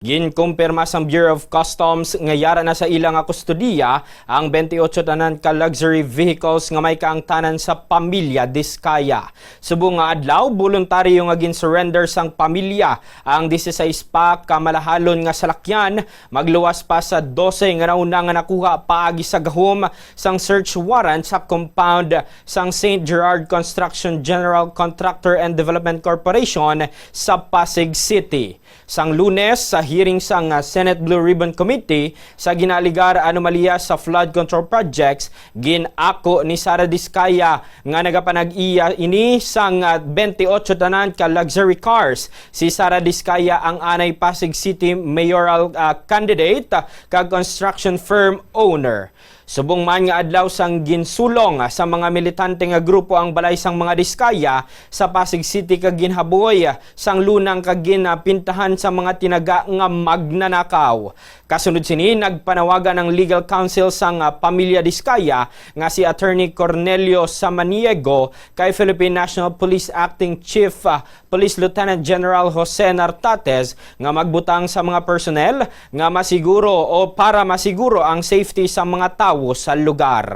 Ginkumpirma sa Bureau of Customs nga yara na sa ilang kustodiya ang 28 tanan ka luxury vehicles nga may kaangtanan sa pamilya Diskaya. Subong nga adlaw, voluntaryo nga gin-surrender sang pamilya ang 16 pa ka malahalon nga salakyan magluwas pa sa 12 nga nauna nga nakuha paagi sa gahom sang search warrant sa compound sang St. Gerard Construction General Contractor and Development Corporation sa Pasig City. Sang lunes sa hearing sang uh, Senate Blue Ribbon Committee sa ginaligar anomalya sa flood control projects ginako ni Sara Diskaya nga nagapanag-iya ini sang uh, 28 tanan ka luxury cars. Si Sara Diskaya ang anay Pasig City mayoral uh, candidate kag construction firm owner. Subong man nga adlaw sang ginsulong sa mga militante nga grupo ang balay sang mga diskaya sa Pasig City kag ginhaboy sang lunang kag ginapintahan sa mga tinaga nga magnanakaw. Kasunod sini nagpanawagan ng legal counsel sang ah, pamilya Diskaya nga si Attorney Cornelio Samaniego kay Philippine National Police Acting Chief ah, Police Lieutenant General Jose Nartates nga magbutang sa mga personnel nga masiguro o para masiguro ang safety sa mga tawo sa lugar.